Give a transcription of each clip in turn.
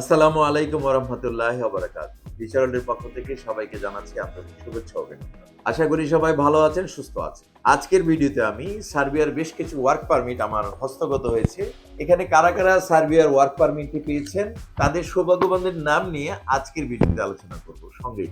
আসসালামু আলাইকুম ওরহমতুল্লাহ বারাকাত বিচারলের পক্ষ থেকে সবাইকে জানাচ্ছি আন্তরিক শুভেচ্ছা অভিনন্দন। আশা করি সবাই ভালো আছেন, সুস্থ আছেন। আজকের ভিডিওতে আমি সার্বিয়ার বেশ কিছু ওয়ার্ক পারমিট আমার হস্তগত হয়েছে। এখানে কারা কারা সার্বিয়ার ওয়ার্ক পারমিটটি পেয়েছেন, তাদের সৌভাগ্যবানদের নাম নিয়ে আজকের ভিডিওতে আলোচনা করব। সঙ্গেই।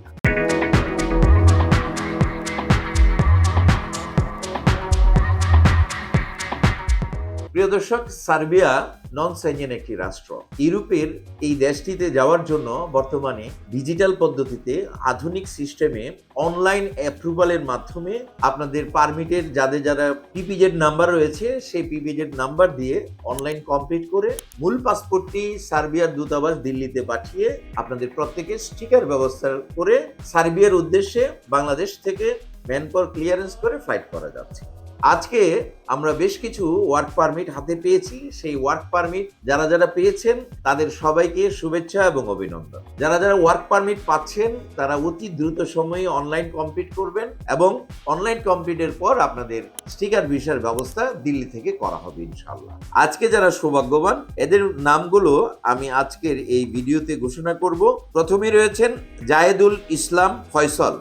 প্রিয় দর্শক, সার্বিয়া নন সাইনিয়ান একটি রাষ্ট্র। ইউরোপের এই দেশটিতে যাওয়ার জন্য বর্তমানে ডিজিটাল পদ্ধতিতে আধুনিক সিস্টেমে অনলাইন অ্যাপ্রুভালের মাধ্যমে আপনাদের পারমিটের যাদের যারা পিপিজেড নাম্বার রয়েছে, সেই পিপিজেড নাম্বার দিয়ে অনলাইন কমপ্লিট করে মূল পাসপোর্টটি সার্বিয়ার দূতাবাস দিল্লিতে পাঠিয়ে আপনাদের প্রত্যেকের স্টিকার ব্যবস্থা করে সার্বিয়ার উদ্দেশ্যে বাংলাদেশ থেকে ম্যানপর ক্লিয়ারেন্স করে ফ্লাইট করা যাচ্ছে। আজকে আমরা বেশ কিছু ওয়ার্ক পারমিট হাতে পেয়েছি। সেই ওয়ার্ক পারমিট যারা যারা পেয়েছেন, তাদের সবাইকে শুভেচ্ছা এবং অভিনন্দন। যারা যারা ওয়ার্ক পারমিট পাচ্ছেন, তারা অতি দ্রুত সময়ে অনলাইন কমপ্লিট করবেন এবং অনলাইন কমপ্লিটের পর আপনাদের স্টিকার ভিসার ব্যবস্থা দিল্লি থেকে করা হবে ইনশাল্লাহ আজকে যারা সৌভাগ্যবান, এদের নামগুলো আমি আজকের এই ভিডিওতে ঘোষণা করব। প্রথমে রয়েছেন জায়েদুল ইসলাম ফয়সল।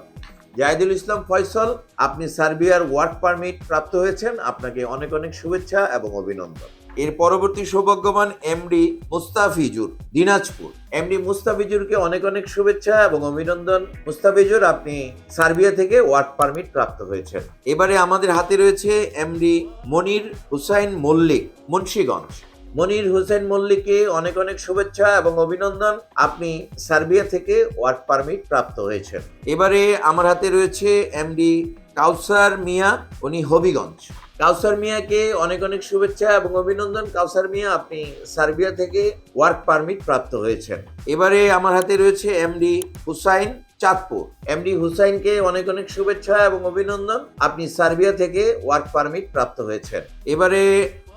জাহিদুল ইসলাম ফয়সল, আপনি সার্বিয়ার ওয়ার্ক পারমিট প্রাপ্ত হয়েছেন। আপনাকে অনেক অনেক শুভেচ্ছা এবং অভিনন্দন। এর পরবর্তী সৌভাগ্যবান এমডি মুস্তাফিজুর, দিনাজপুর। এমডি মুস্তাফিজুরকে অনেক অনেক শুভেচ্ছা এবং অভিনন্দন। মুস্তাফিজুর, আপনি সার্বিয়া থেকে ওয়ার্ক পারমিট প্রাপ্ত হয়েছেন। এবারে আমাদের হাতে রয়েছে এমডি মনির হুসাইন মল্লিক, মুন্সীগঞ্জ। মনির হোসেন মল্লিককে অনেক অনেক শুভেচ্ছা এবং অভিনন্দন। আপনি সার্বিয়া থেকে ওয়ার্ক পারমিট প্রাপ্ত হয়েছেন। এবারে আমার হাতে রয়েছে এমডি কাউসার মিয়া, উনি হবিগঞ্জ। কাউসার মিয়াকে অনেক অনেক শুভেচ্ছা এবং অভিনন্দন। কাউসার মিয়া, আপনি সার্বিয়া থেকে ওয়ার্ক পারমিট প্রাপ্ত হয়েছেন। এবারে আমার হাতে রয়েছে এমডি হুসাইন চাঁদপুর। এমডি হুসাইনকে অনেক অনেক শুভেচ্ছা এবং অভিনন্দন। আপনি সার্বিয়া থেকে ওয়ার্ক পারমিট প্রাপ্ত হয়েছেন। এবারে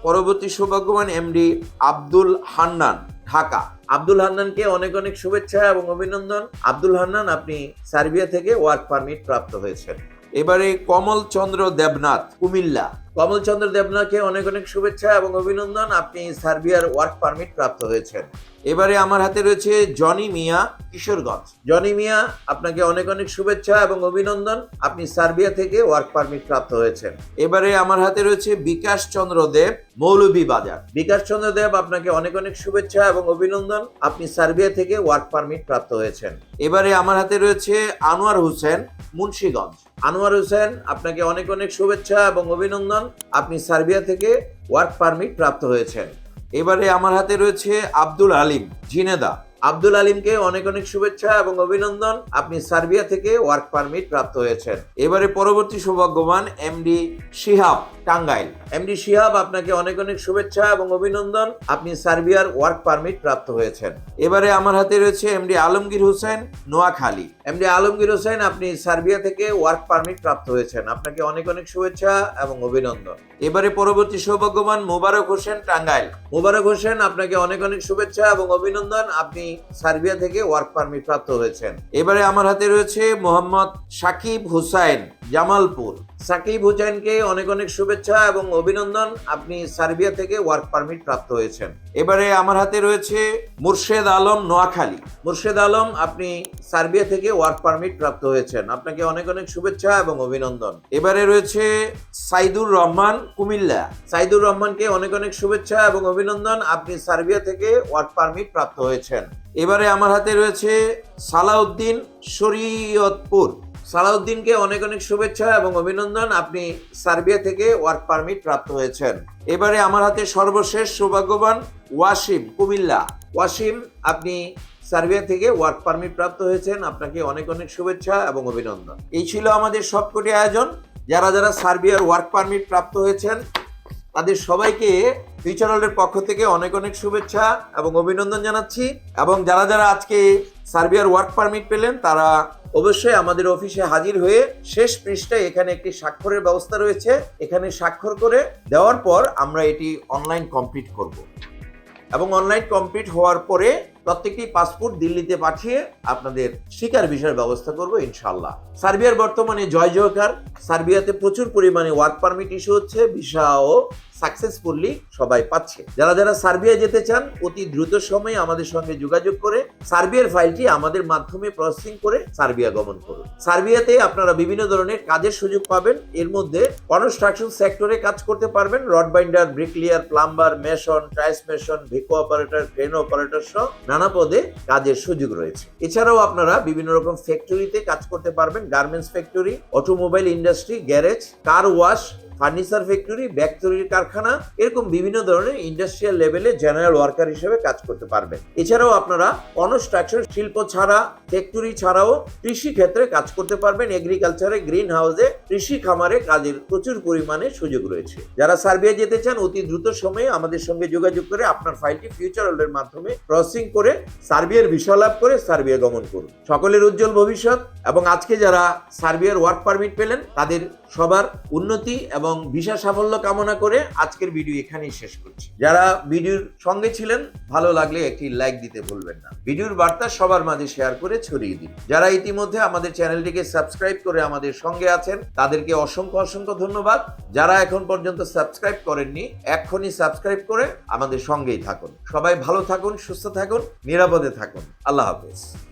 পরবর্তী সৌভাগ্যবান এমডি আব্দুল হান্নান, ঢাকা। আব্দুল হান্নানকে অনেক অনেক শুভেচ্ছা এবং অভিনন্দন। আব্দুল হান্নান, আপনি সার্বিয়া থেকে ওয়ার্ক পারমিট প্রাপ্ত হয়েছেন। এবারে কমল চন্দ্র দেবনাথ, কুমিল্লা। কমল চন্দ্র দেবনাথকে অনেক অনেক শুভেচ্ছা এবং অভিনন্দন। আপনি সার্বিয়ার ওয়ার্ক পারমিট প্রাপ্ত হয়েছেন। এবারে আমার হাতে রয়েছে জনি মিয়া কিশোরগঞ্জ। জনি মিয়া, আপনাকে অনেক অনেক শুভেচ্ছা এবং অভিনন্দন। আপনি সার্বিয়া থেকে ওয়ার্ক পারমিট প্রাপ্ত হয়েছেন। এবারে আমার হাতে রয়েছে বিকাশ চন্দ্র দেব, মৌলভী বাজার। বিকাশ চন্দ্র দেব, আপনাকে অনেক অনেক শুভেচ্ছা এবং অভিনন্দন। আপনি সার্বিয়া থেকে ওয়ার্ক পারমিট প্রাপ্ত হয়েছেন। এবারে আমার হাতে রয়েছে আনোয়ার হোসেন, মুন্সীগঞ্জ। আনোয়ার হোসেন, আপনাকে অনেক অনেক শুভেচ্ছা এবং অভিনন্দন। আপনি সার্বিয়া থেকে ওয়ার্ক পারমিট প্রাপ্ত হয়েছেন। এবারে আমার হাতে রয়েছে আব্দুল আলিম জিনেদা। আব্দুল আলিমকে অনেক অনেক শুভেচ্ছা এবং অভিনন্দন। আপনি সার্বিয়া থেকে ওয়ার্ক পারমিট প্রাপ্ত হয়েছেন। এবারে পরবর্তী সৌভাগ্যবান এমডি শিহাব। টাঙ্গাইল। এমডি শিহাব আপনাকে অনেক অনেক শুভেচ্ছা এবং অভিনন্দন। আপনি সার্বিয়ার ওয়ার্ক পারমিট প্রাপ্ত হয়েছেন। এবারে আমার হাতে রয়েছে এমডি আলমগীর হোসেন নোয়াখালী। এমডি আলমগীর হোসেন, আপনি সার্বিয়া থেকে ওয়ার্ক পারমিট প্রাপ্ত হয়েছেন। আপনাকে অনেক অনেক শুভেচ্ছা এবং অভিনন্দন। এবারে পরবর্তী সৌভাগ্যবান মোবারক হোসেন টাঙ্গাইল। মোবারক হোসেন, আপনাকে অনেক অনেক শুভেচ্ছা এবং অভিনন্দন। আপনি সার্বিয়া থেকে ওয়ার্ক পারমিট প্রাপ্ত হয়েছেন। এবারে আমার হাতে রয়েছে মোহাম্মদ সাকিব হুসাইন। জামালপুর। সাকিব হুসাইনকে অনেক অনেক শুভেচ্ছা এবং অভিনন্দন। আপনি সার্বিয়া থেকে ওয়ার্ক পারমিট প্রাপ্ত হয়েছেন। এবারে আমার হাতে রয়েছে মুর্শেদ আলম নোয়াখালী। মুর্শেদ আলম, আপনি সার্বিয়া থেকে ওয়ার্ক পারমিট প্রাপ্ত হয়েছেন। আপনাকে অনেক অনেক শুভেচ্ছা এবং অভিনন্দন। এবারে রয়েছে সাইদুর রহমান, কুমিল্লা। সাইদুর রহমানকে অনেক অনেক শুভেচ্ছা এবং অভিনন্দন। আপনি সার্বিয়া থেকে ওয়ার্ক পারমিট প্রাপ্ত হয়েছেন। এবারে আমার হাতে রয়েছে সালাউদ্দিন শরীয়তপুর। সালাউদ্দিনকে অনেক অনেক শুভেচ্ছা এবং অভিনন্দন। আপনি সার্বিয়া থেকে ওয়ার্ক পারমিট প্রাপ্ত হয়েছেন। এবারে আমার হাতে সর্বশেষ সৌভাগ্যবান ওয়াসিম কুমিল্লা। ওয়াসিম, আপনি সার্বিয়া থেকে ওয়ার্ক পারমিট প্রাপ্ত হয়েছেন। আপনাকে অনেক অনেক শুভেচ্ছা এবং অভিনন্দন। এই ছিল আমাদের সবকটি আয়োজন। যারা যারা সার্বিয়ার ওয়ার্ক পারমিট প্রাপ্ত হয়েছেন তাদের সবাইকে ফিউচারের পক্ষ থেকে অনেক অনেক শুভেচ্ছা এবং অভিনন্দন জানাচ্ছি। এবং যারা যারা আজকে সার্বিয়ার ওয়ার্ক পারমিট পেলেন, তারা অবশ্যই আমাদের অফিসে হাজির হয়ে শেষ পৃষ্ঠায় এখানে একটি স্বাক্ষরের ব্যবস্থা রয়েছে। এখানে স্বাক্ষর করে দেওয়ার পর আমরা এটি অনলাইন কমপ্লিট করব। এবং অনলাইন কমপ্লিট হওয়ার পরে প্রত্যেকটি পাসপোর্ট দিল্লিতে পাঠিয়ে আপনাদের শিকার বিষয়ের ব্যবস্থা করব ইনশাল্লাহ সার্বিয়ার বর্তমানে জয় জয়কার। সার্বিয়াতে প্রচুর পরিমাণে ওয়ার্ক পারমিট ইস্যু হচ্ছে, ভিসাও সাকসেসফুলি সবাই পাচ্ছে। যারা যারা সার্বিয়া যেতে চান, অতি দ্রুত সময়ে আমাদের সঙ্গে যোগাযোগ করে, সার্বিয়ার ফাইলটি আমাদের মাধ্যমে প্রসেসিং করে সার্বিয়া গমন করুন। সার্বিয়াতে আপনারা বিভিন্ন ধরনের কাজের সুযোগ পাবেন, এর মধ্যে কনস্ট্রাকশন সেক্টরে কাজ করতে পারবেন, rod binder bricklayer plumber mason thrice mason ভিকো অপারেটর ক্রেন অপারেটর সহ নানা পদে কাজের সুযোগ রয়েছে। এছাড়াও আপনারা বিভিন্ন রকম ফ্যাক্টরিতে কাজ করতে পারবেন garments factory automobile industry garage car wash furniture factory bag তৈরির কারখানা, এরকম বিভিন্ন ধরনের ইন্ডাস্ট্রিয়াল লেভেলে জেনারেল ওয়ার্কার হিসেবে কাজ করতে পারবেন। এছাড়াও আপনারা কনস্ট্রাকশন শিল্প ছাড়া ফ্যাক্টরি ছাড়াও কৃষি ক্ষেত্রে কাজ করতে পারবেন। এগ্রিকালচারে গ্রিন হাউসে কৃষি খামারে কাজের প্রচুর পরিমাণে সুযোগ রয়েছে। যারা সার্বিয়া যেতে চান, অতি দ্রুত সময়ে আমাদের সঙ্গে যোগাযোগ করে আপনার ফাইলটি ফিউচার হোল্ডের মাধ্যমে প্রসেসিং করে সার্বিয়ার ভিসা লাভ করে সার্বিয়া গমন করুন। সকলের উজ্জ্বল ভবিষ্যৎ। এবং আজকে যারা সার্বিয়ার ওয়ার্ক পারমিট পেলেন, তাদের সবার উন্নতি এবং ভিসা সাফল্য কামনা করে আজকের ভিডিও এখানেই শেষ করছি। যারা ভিডিওর সঙ্গে ছিলেন, ভালো লাগলে একটি লাইক দিতে ভুলবেন না। ভিডিওর বার্তা সবার মাঝে শেয়ার করে ছড়িয়ে দিন। যারা ইতিমধ্যে আমাদের চ্যানেলটিকে সাবস্ক্রাইব করে আমাদের সঙ্গে আছেন, তাদেরকে অসংখ্য অসংখ্য ধন্যবাদ। যারা এখন পর্যন্ত সাবস্ক্রাইব করেননি, এক্ষুনি সাবস্ক্রাইব করে আমাদের সঙ্গেই থাকুন। সবাই ভালো থাকুন, সুস্থ থাকুন, নিরাপদে থাকুন। আল্লাহ হাফেজ।